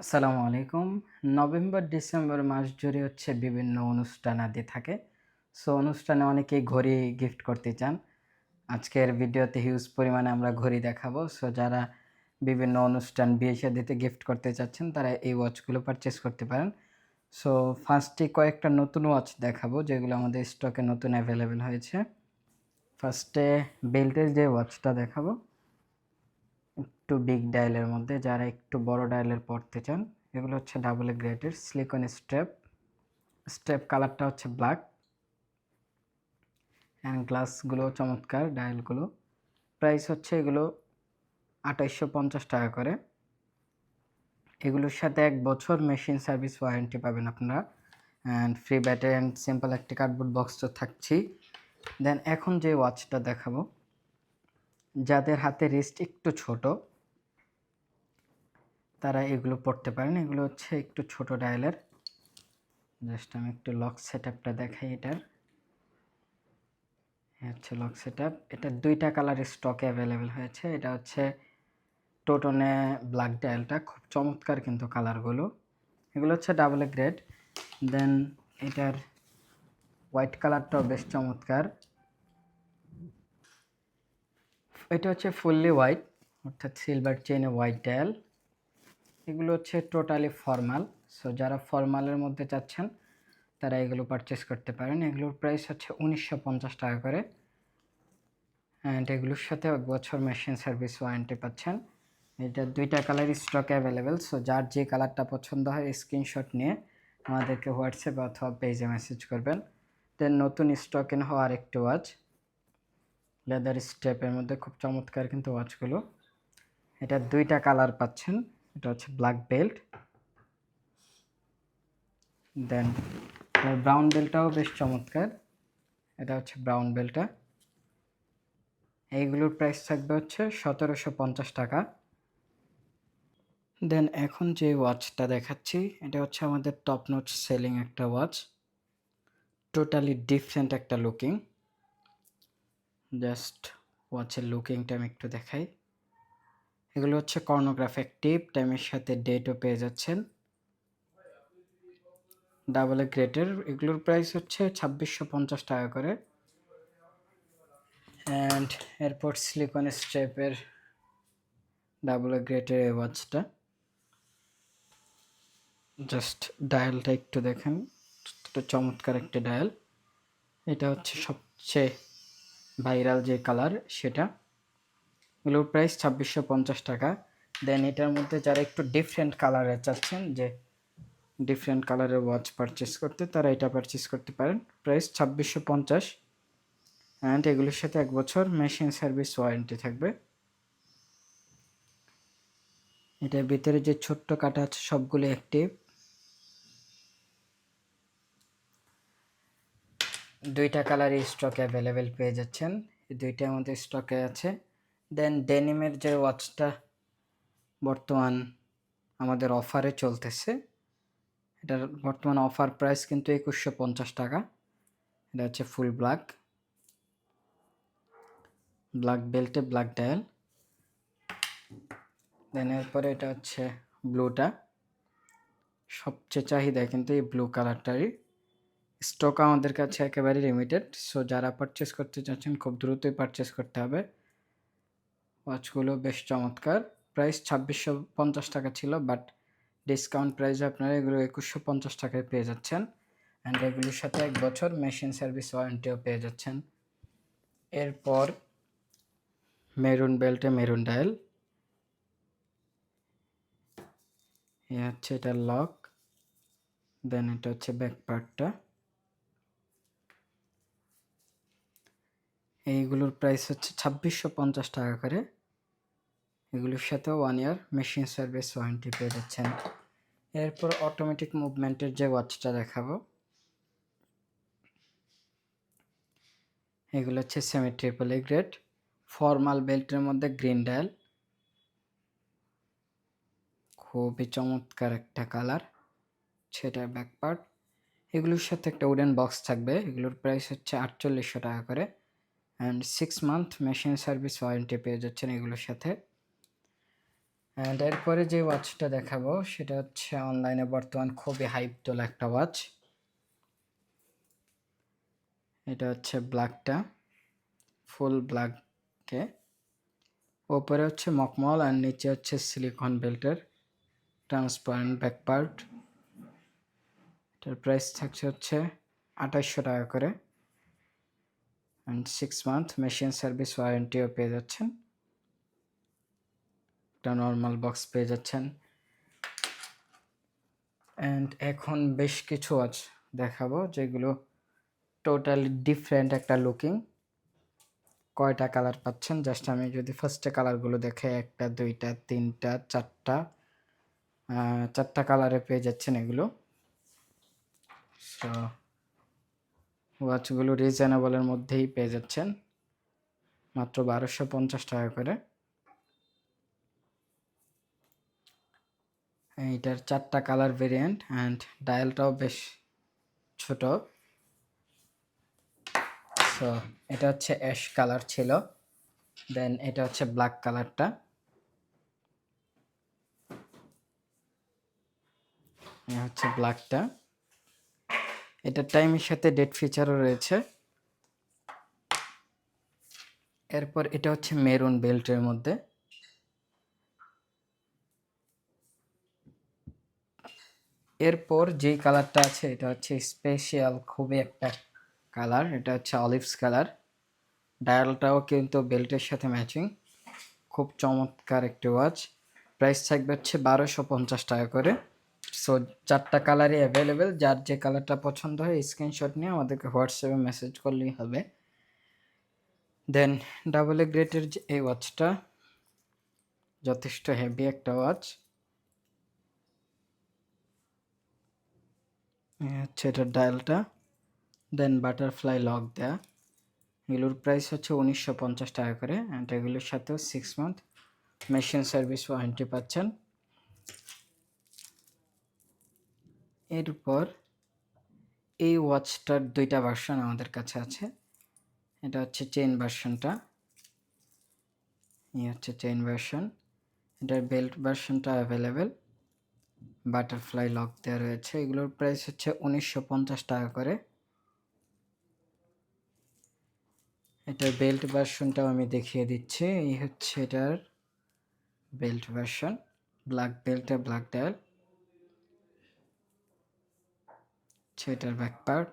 আসসালামু আলাইকুম। November, December মাস জুড়ে হচ্ছে বিভিন্ন অনুষ্ঠান আদি থাকে। সো, অনুষ্ঠানে অনেকেই ঘড়ি গিফট করতে চান। আজকের ভিডিওতে হিউজ পরিমাণে আমরা ঘড়ি দেখাবো। সো, যারা বিভিন্ন অনুষ্ঠান বিয়ে শাদিতে গিফট করতে চাচ্ছেন, তারা এই ওয়াচগুলো পারচেস করতে পারেন। সো ফার্স্টে কয়েকটা নতুন ওয়াচ দেখাবো, যেগুলো আমাদের স্টকে নতুন অ্যাভেলেবেল হয়েছে। ফার্স্টে বেল্টের যে ওয়াচটা দেখাবো। একটু বিগ ডায়ালের মধ্যে যারা একটু বড় ডায়ালের পড়তে চান, এগুলো হচ্ছে ডাবল এ গ্রেডের সিলিকন স্টেপ স্টেপ কালারটা হচ্ছে ব্ল্যাক অ্যান্ড গ্লাসগুলো চমৎকার ডায়ালগুলো প্রাইস হচ্ছে এগুলো আঠাইশশো পঞ্চাশ টাকা করে। এগুলোর সাথে এক বছর মেশিন সার্ভিস ওয়ারেন্টি পাবেন আপনারা। And free battery and simple একটি কার্ডবোর্ড বক্স তো থাকছি। দেন এখন যে ওয়াচটা দেখাবো। যাদের হাতে রিস্ট একটু ছোট তারা এগুলো পড়তে পারেন। এগুলো হচ্ছে একটু ছোট ডায়ালের জাস্ট আমি একটু লক সেট আপটা দেখাই এটার। হচ্ছে লক সেট আপ এটা দুইটা কালারের স্টকে অ্যাভেলেবেল হয়েছে। এটা হচ্ছে টোটনে ব্ল্যাক ডায়ালটা খুব চমৎকার কিন্তু কালারগুলো এগুলো হচ্ছে ডাবল গ্রেড দেন এটার হোয়াইট কালারটাও বেশ চমৎকার। এটা হচ্ছে ফুললি হোয়াইট অর্থাৎ সিলভার চেনে হোয়াইট ডায়াল এগুলো হচ্ছে টোটালি ফর্মাল সো যারা ফর্মালের মধ্যে চাচ্ছেন, তারা এগুলো পারচেস করতে পারেন। এগুলোর প্রাইস হচ্ছে উনিশশো পঞ্চাশ টাকা করে। অ্যান্ড এগুলোর সাথে এক বছর মেশিন সার্ভিস ওয়ারেন্টি পাচ্ছেন। এটা দুইটা কালার স্টকে অ্যাভেলেবেল সো যার যে কালারটা পছন্দ হয় স্ক্রিনশট নিয়ে আমাদেরকে হোয়াটসঅ্যাপ অথবা পেজে মেসেজ করবেন। দেন নতুন স্টক ইন হওয়ার একটি ওয়াচ লেদার স্টেপের মধ্যে খুব চমৎকার কিন্তু ওয়াচগুলো এটা দুইটা কালার পাচ্ছেন। এটা হচ্ছে ব্ল্যাক বেল্ট দেন ব্রাউন বেল্টটাও বেশ চমৎকার। এটা হচ্ছে ব্রাউন বেল্টটা এইগুলোর প্রাইস থাকবে হচ্ছে সতেরোশো পঞ্চাশ টাকা। দেন এখন যে ওয়াচটা দেখাচ্ছি, এটা হচ্ছে আমাদের টপ নোট সেলিং একটা ওয়াচ টোটালি ডিফারেন্ট একটা লুকিং জাস্ট ওয়াচের লুকিংটা আমি একটু দেখাই। এগুলো হচ্ছে কর্নোগ্রাফ অ্যাক্টিভ টাইমের সাথে ডেটও পেয়ে যাচ্ছেন। ডাবল এ গ্রেটের এগুলোর প্রাইস হচ্ছে ছাব্বিশশো পঞ্চাশ টাকা করে। অ্যান্ড এরপর সিলিকন স্ট্রেপের ডাবল এ গ্রেটের এই ওয়াচটা। জাস্ট ডায়ালটা একটু দেখেন চমৎকার একটা ডায়াল। এটা হচ্ছে সবচেয়ে ভাইরাল যে কালার, সেটা এগুলোর প্রাইস ছাব্বিশশো পঞ্চাশ টাকা। দেন এটার মধ্যে যারা একটু ডিফারেন্ট কালারের চাচ্ছেন, যে ডিফারেন্ট কালারের ওয়াচ পারচেস করতে, তারা এটা পারচেস করতে পারেন। প্রাইস ছাব্বিশশো পঞ্চাশ। অ্যান্ড এগুলোর সাথে এক বছর মেশিন সার্ভিস ওয়ারেন্টি থাকবে। এটার ভিতরে যে ছোট্ট কাটা আছে, সবগুলো অ্যাক্টিভ দুইটা কালারই স্টকে অ্যাভেলেবেল পেয়ে যাচ্ছেন। দুইটা আমাদের স্টকে আছে। দেন ডেনিমের যে ওয়াচটা বর্তমান আমাদের অফারে চলতেছে, এটার বর্তমান অফার প্রাইস কিন্তু একুশশো পঞ্চাশ টাকা। এটা হচ্ছে ফুল ব্ল্যাক ব্ল্যাক বেল্টে ব্ল্যাক ডায়াল দেন এরপরে এটা হচ্ছে ব্লুটা সবচেয়ে চাহিদা কিন্তু এই ব্লু কালারটারই স্টক আমাদের কাছে একেবারে লিমিটেড সো যারা পারচেস করতে চাচ্ছেন খুব দ্রুতই পারচেস করতে হবে। ওয়াচগুলো বেশ চমৎকার। প্রাইস ছাব্বিশশো পঞ্চাশ টাকা ছিল, বাট ডিসকাউন্ট প্রাইসে আপনারা এগুলো একুশশো পঞ্চাশ টাকায় পেয়ে যাচ্ছেন। অ্যান্ড এগুলোর সাথে এক বছর মেশিন সার্ভিস ওয়ারেন্টিও পেয়ে যাচ্ছেন। এরপর মেরুন বেল্টে মেরুন ডায়াল। এ হচ্ছে এটা লক, দেন এটা হচ্ছে ব্যাক পার্টটা। এইগুলোর প্রাইস হচ্ছে ছাব্বিশশো পঞ্চাশ টাকা করে। এগুলোর সাথে one year machine service warranty পেয়ে যাচ্ছেন। এরপর অটোমেটিক মুভমেন্টের যে ওয়াচটা দেখাবো, এগুলো হচ্ছে semi triple A grade formal বেল্টের মধ্যে গ্রিন ডায়াল খুবই চমৎকার একটা কালার সেটার ব্যাক পার্ট এগুলোর সাথে একটা উডেন বক্স থাকবে, এগুলোর প্রাইস হচ্ছে আটচল্লিশশো টাকা করে and six month machine service warranty পেয়ে যাচ্ছেন এগুলোর সাথে। অ্যান্ড এরপরে যে ওয়াচটা দেখাবো, সেটা হচ্ছে অনলাইনে বর্তমান খুবই হাইপ তোলা একটা ওয়াচ এটা হচ্ছে ব্ল্যাকটা ফুল ব্ল্যাককে ওপরে হচ্ছে মকমল আর নিচে হচ্ছে সিলিকন বেল্টের ট্রান্সপারেন্ট ব্যাক পার্ট এটার প্রাইস থাকছে হচ্ছে আঠাশশো টাকা করে। And six month machine service ওয়ারেন্টিও পেয়ে যাচ্ছেন। একটা নর্মাল বক্স পেয়ে যাচ্ছেন। অ্যান্ড এখন বেশ কিছু ওয়াচ দেখাবো যেগুলো টোটালি ডিফারেন্ট একটা লুকিং কয়টা কালার পাচ্ছেন? জাস্ট আমি যদি ফার্স্টে কালারগুলো দেখে একটা, দুইটা, তিনটা, চারটা চারটা কালারে পেয়ে যাচ্ছেন এগুলো। সো ওয়াচগুলো রিজনেবলের মধ্যেই পেয়ে যাচ্ছেন। মাত্র বারোশো পঞ্চাশ টাকা করে। এইটার চারটা কালার ভেরিয়েন্ট অ্যান্ড ডায়ালটাও বেশ ছোট। সো এটা হচ্ছে অ্যাশ কালার ছিল। দেন এটা হচ্ছে ব্ল্যাক কালারটা হচ্ছে ব্ল্যাকটা এটার টাইমের সাথে ডেট ফিচারও রয়েছে। এরপর এটা হচ্ছে মেরুন বেল্টের মধ্যে। এরপর যেই কালারটা আছে, এটা হচ্ছে স্পেশাল খুবই একটা কালার, এটা হচ্ছে অলিভস কালার। ডায়ালটাও কিন্তু বেল্টের সাথে ম্যাচিং খুব চমৎকার একটি ওয়াচ প্রাইস থাকবে হচ্ছে বারোশো পঞ্চাশ টাকা করে। সো চারটা কালারই অ্যাভেলেবেল যার যে কালারটা পছন্দ হয় স্ক্রিনশট নিয়ে আমাদেরকে হোয়াটসঅ্যাপে মেসেজ করলেই হবে। দেন ডাবল এ গ্রেটের যে এই ওয়াচটা যথেষ্ট হেভি একটা ওয়াচ হচ্ছে এটার ডায়ালটা। দেন বাটারফ্লাই লক দেয়া এগুলোর প্রাইস হচ্ছে উনিশশো পঞ্চাশ টাকা করে। অ্যান্ড এগুলোর সাথেও six month machine service warranty পাচ্ছেন। এরপর এই ওয়াচটার দুইটা ভার্সন আমাদের কাছে আছে। এটা হচ্ছে চেইন ভার্সনটা এই হচ্ছে চেইন ভার্সন এটার বেল্ট ভার্সনটা অ্যাভেলেবেল বাটারফ্লাই লক দেওয়া রয়েছে। এগুলোর প্রাইস হচ্ছে উনিশশো পঞ্চাশ টাকা করে। এটার বেল্ট ভার্সনটাও আমি দেখিয়ে দিচ্ছি। এই হচ্ছে এটার বেল্ট ভার্সন ব্ল্যাক বেল্টে ব্ল্যাক ডায়াল এটার ব্যাক পার্ট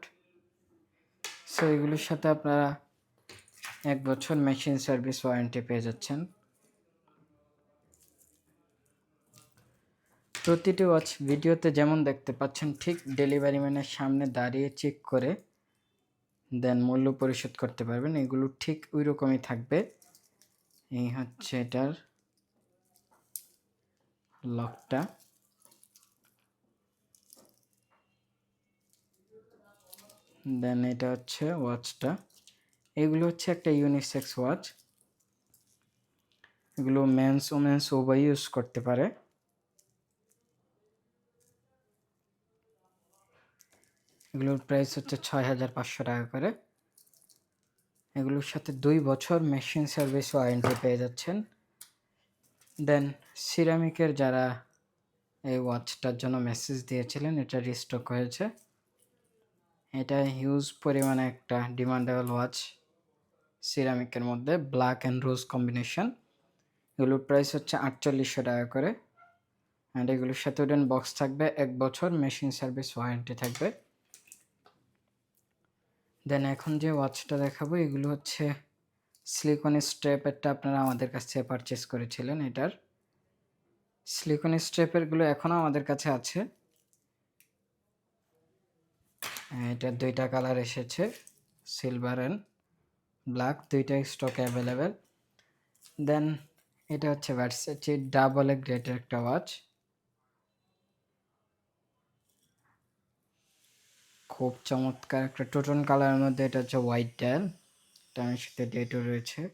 সো এগুলোর সাথে আপনারা এক বছর মেশিন সার্ভিস ওয়ারেন্টি পেয়ে যাচ্ছেন। প্রতিটি ওয়াচ ভিডিওতে যেমন দেখতে পাচ্ছেন, ঠিক ডেলিভারি ম্যানের সামনে দাঁড়িয়ে চেক করে দেন মূল্য পরিশোধ করতে পারবেন। এগুলো ঠিক ওই রকমই থাকবে। এই হচ্ছে এটার লকটা দেন এটা হচ্ছে ওয়াচটা এগুলো হচ্ছে একটা ইউনিসেক্স ওয়াচ এগুলো মেন্স ওমেন্স উভয় ইউজ করতে পারে। এগুলোর প্রাইস হচ্ছে ছয় হাজার পাঁচশো টাকা করে। এগুলোর সাথে দুই বছর মেশিন সার্ভিস ওয়ারেন্টি পেয়ে যাচ্ছেন। দেন সিরামিকের যারা এই ওয়াচটার জন্য মেসেজ দিয়েছিলেন, এটা রিস্টক হয়েছে। এটা হিউজ পরিমাণে একটা ডিমান্ডেবল ওয়াচ সিরামিকের মধ্যে ব্ল্যাক অ্যান্ড রোজ কম্বিনেশন এগুলোর প্রাইস হচ্ছে আটচল্লিশশো টাকা করে। অ্যান্ড এগুলোর সাথে উডেন বক্স থাকবে, এক বছর মেশিন সার্ভিস ওয়ারেন্টি থাকবে। দেন এখন যে ওয়াচটা দেখাবো, এগুলো হচ্ছে সিলিকন স্ট্রেপেরটা আপনারা আমাদের কাছ থেকে পারচেস করেছিলেন এটার। সিলিকন স্ট্রেপেরগুলো এখনও আমাদের কাছে আছে। এটার দুইটা কালার এসেছে সিলভার অ্যান্ড ব্ল্যাক দুইটাই স্টক অ্যাভেলেবেল দেন এটা হচ্ছে ভার্সেটি ডাবল এ গ্রেটের একটা ওয়াচ খুব চমৎকার একটা টোটন কালারের মধ্যে এটা হচ্ছে হোয়াইট ডায়াল টাইমের সাথে ডেটও রয়েছে।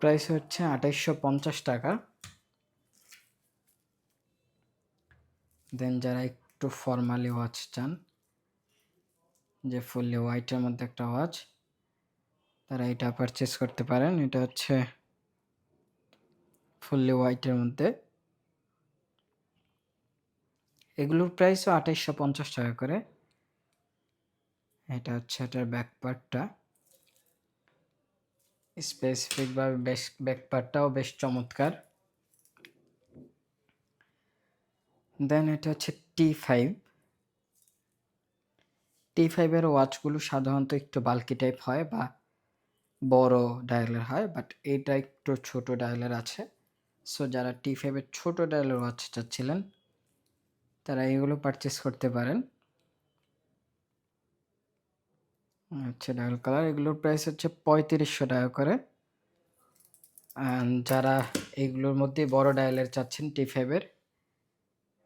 প্রাইস হচ্ছে আঠাইশশো পঞ্চাশ টাকা। দেন যারা একটু ফর্মালি ওয়াচ চান, যে ফুললি হোয়াইটের মধ্যে একটা ওয়াচ, তারা এটা পারচেস করতে পারেন। এটা হচ্ছে ফুললি হোয়াইটের মধ্যে। এগুলোর প্রাইসও আঠাইশশো পঞ্চাশ টাকা করে। এটা হচ্ছে এটার ব্যাক পার্টটা স্পেসিফিকভাবে বেশ ব্যাক পার্টটাও বেশ চমৎকার। দেন এটা হচ্ছে টি ফাইভ টি ফাইভের ওয়াচগুলো সাধারণত একটু বাল্কি টাইপ হয় বা বড় ডায়ালের হয় বাট এটা একটু ছোট ডায়ালের আছে। সো যারা টি ফাইভের ছোটো ডায়ালের ওয়াচ চাচ্ছিলেন তারা এগুলো পারচেস করতে পারেন। আচ্ছা ডায়াল কালার, এগুলোর প্রাইস হচ্ছে পঁয়ত্রিশশো টাকা করে। যারা এগুলোর মধ্যে বড় ডায়ালের চাচ্ছেন টি ফাইভের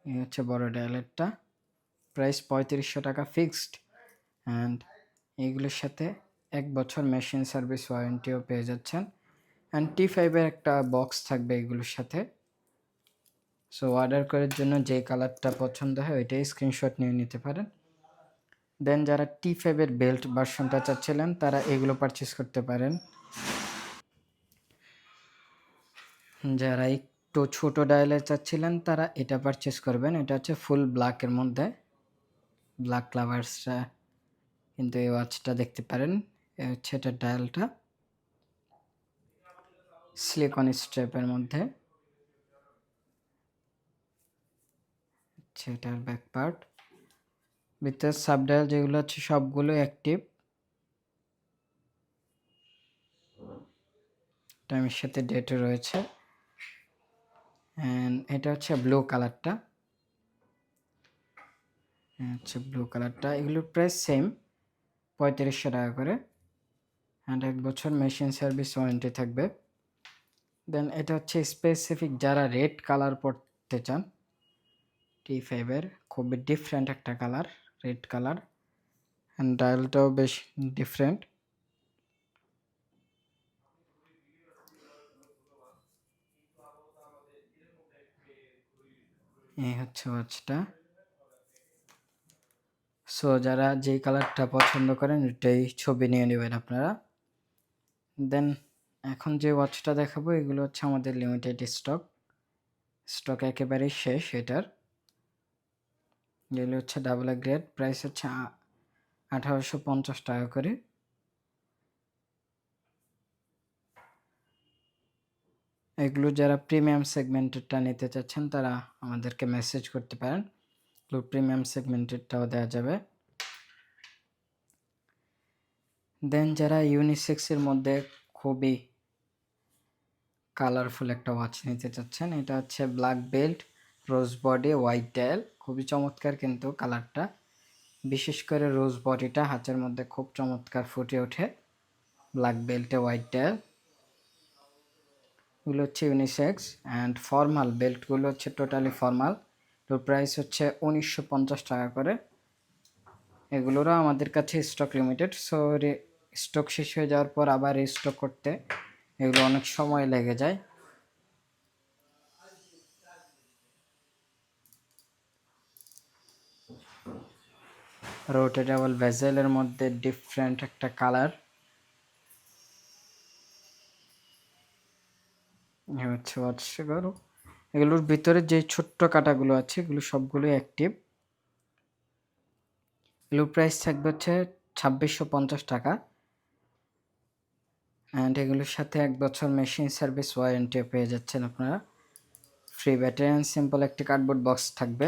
এই হচ্ছে বড় ডায়ালেরটা প্রাইস পঁয়ত্রিশশো টাকা ফিক্সড অ্যান্ড এইগুলোর সাথে এক বছর মেশিন সার্ভিস ওয়ারেন্টিও পেয়ে যাচ্ছেন। অ্যান্ড টি ফাইভের একটা বক্স থাকবে এগুলোর সাথে। সো অর্ডার করার জন্য যে কালারটা পছন্দ হয়, ওইটাই স্ক্রিনশট নিয়ে নিতে পারেন। দেন যারা টি ফাইভের বেল্ট ভার্সনটা চাচ্ছিলেন, তারা এগুলো পারচেস করতে পারেন। যারা একটু ছোট ডায়ালের চাচ্ছিলেন, তারা এটা পারচেস করবেন। এটা হচ্ছে ফুল ব্ল্যাকের মধ্যে। ব্ল্যাক ক্লাভার্সটা কিন্তু এই ওয়াচটা দেখতে পারেন। এ হচ্ছে এটা ডায়ালটা সিলিকন স্ট্র্যাপের মধ্যে। হচ্ছে এটার ব্যাক পার্ট ভিতরে সাবডায়াল যেগুলো আছে সবগুলো অ্যাক্টিভ টাইমের সাথে ডেটে রয়েছে। অ্যান্ড এটা হচ্ছে ব্লু কালারটা হচ্ছে ব্লু কালারটা এগুলোর প্রাইস সেম পঁয়ত্রিশশো টাকা করে। অ্যান্ড এক বছর মেশিন সার্ভিস ওয়ারেন্টি থাকবে। দেন এটা হচ্ছে স্পেসিফিক যারা রেড কালার পড়তে চান টি ফাইভের খুবই ডিফারেন্ট একটা কালার রেড কালার অ্যান্ড ডায়ালটাও বেশ ডিফারেন্ট এই হচ্ছে ওয়াচটা সো যারা যেই কালারটা পছন্দ করেন, ওইটাই ছবি নিয়ে নেবেন আপনারা। দেন এখন যে ওয়াচটা দেখাবো, এগুলো হচ্ছে আমাদের লিমিটেড স্টক স্টক একেবারেই শেষ এটার। এগুলো হচ্ছে ডাবল এ গ্রেড প্রাইস হচ্ছে আঠারোশো পঞ্চাশ টাকা করে। এগুলো যারা প্রিমিয়াম সেগমেন্টেডটা নিতে চাচ্ছেন, তারা আমাদেরকে মেসেজ করতে পারেন। এগুলো প্রিমিয়াম সেগমেন্টেডটাও দেওয়া যাবে। দেন যারা ইউনিসেক্সের মধ্যে খুবই কালারফুল একটা ওয়াচ নিতে চাচ্ছেন, এটা হচ্ছে black belt rose body white dial খুবই চমৎকার কিন্তু কালারটা। বিশেষ করে রোজ বডিটা হাতের মধ্যে খুব চমৎকার ফুটে ওঠে। ব্ল্যাক বেল্টে হোয়াইট ডায়াল এগুলো হচ্ছে ইউনিসেক্স অ্যান্ড ফর্মাল বেল্টগুলো হচ্ছে টোটালি ফর্মাল তো প্রাইস হচ্ছে উনিশশো পঞ্চাশ টাকা করে। এগুলোরও আমাদের কাছে স্টক লিমিটেড সো স্টক শেষ হয়ে যাওয়ার পর আবার রিস্টক করতে। এগুলো অনেক সময় লেগে যায়। রোটেটেবল ভেজেলের মধ্যে ডিফারেন্ট একটা কালার হচ্ছে ওয়াটসঅ্যাপ এগুলোর ভিতরে যে ছোট্ট কাটাগুলো আছে, এগুলো সবগুলো অ্যাক্টিভ এগুলোর প্রাইস থাকবে হচ্ছে ছাব্বিশশো পঞ্চাশ টাকা। অ্যান্ড এগুলোর সাথে এক বছর মেশিন সার্ভিস ওয়ারেন্টিও পেয়ে যাচ্ছেন আপনারা। ফ্রি ব্যাটারি অ্যান্ড সিম্পল একটি কার্ডবোর্ড বক্স থাকবে।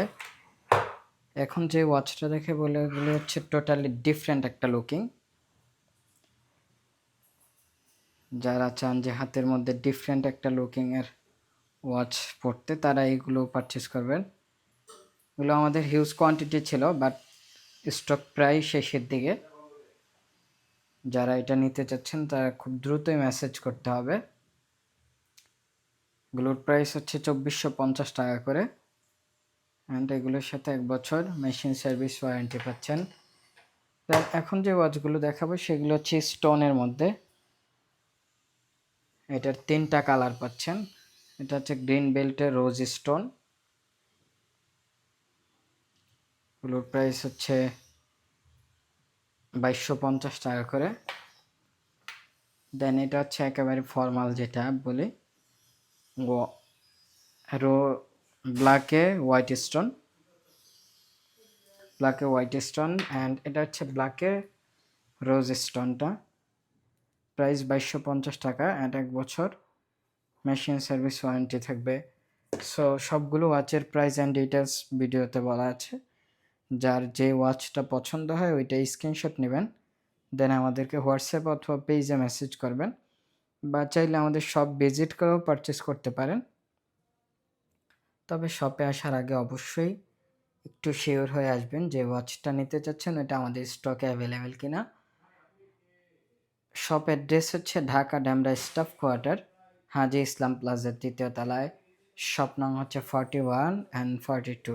এখন যে ওয়াচটা দেখে বলে এগুলো হচ্ছে টোটালি ডিফারেন্ট একটা লুকিং যারা চান যে হাতের মধ্যে ডিফারেন্ট একটা লুকিংয়ের ওয়াচ পড়তে তারা এইগুলো পারচেস করবেন। এগুলো আমাদের হিউজ কোয়ান্টিটি ছিল বাট স্টক প্রায় শেষের দিকে। যারা এটা নিতে চাচ্ছেন, তারা খুব দ্রুতই মেসেজ করতে হবে। এগুলোর প্রাইস হচ্ছে চব্বিশশো পঞ্চাশ টাকা করে। অ্যান্ড এগুলোর সাথে এক বছর মেশিন সার্ভিস ওয়ারেন্টি পাচ্ছেন। এখন যে ওয়াচগুলো দেখাবো, সেগুলো হচ্ছে স্টোনের মধ্যে। এটার তিনটা কালার পাচ্ছেন। এটা হচ্ছে গ্রিন বেল্টের রোজ স্টোন এগুলোর প্রাইস হচ্ছে বাইশশো পঞ্চাশ টাকা করে। দেন এটা হচ্ছে একেবারে ফর্মাল যেটা বলি। রো ব্ল্যাকে হোয়াইট স্টোন ব্ল্যাকে হোয়াইট স্টোন অ্যান্ড এটা হচ্ছে ব্ল্যাকে রোজ স্টোনটা প্রাইস বাইশশো পঞ্চাশ টাকা অ্যান্ড এক বছর মেশিন সার্ভিস ওয়ারেন্টি থাকবে। সো সবগুলো ওয়াচের প্রাইস অ্যান্ড ডিটেলস ভিডিওতে বলা আছে। যার যে ওয়াচটা পছন্দ হয় ওইটা স্ক্রিনশট নেবেন। দেন আমাদেরকে হোয়াটসঅ্যাপ অথবা পেজে মেসেজ করবেন। বা চাইলে আমাদের সব ভিজিট করেও পারচেস করতে পারেন। তবে শপে আসার আগে অবশ্যই একটু শিওর হয়ে আসবেন যে ওয়াচটা নিতে চাচ্ছেন ওটা আমাদের স্টকে অ্যাভেলেবেল কিনা। শপ অ্যাড্রেস হচ্ছে ঢাকা ড্যামরা স্টাফ কোয়ার্টার হাজি ইসলাম প্লাজার তৃতীয় তলায়। শপ নং হচ্ছে forty one and forty two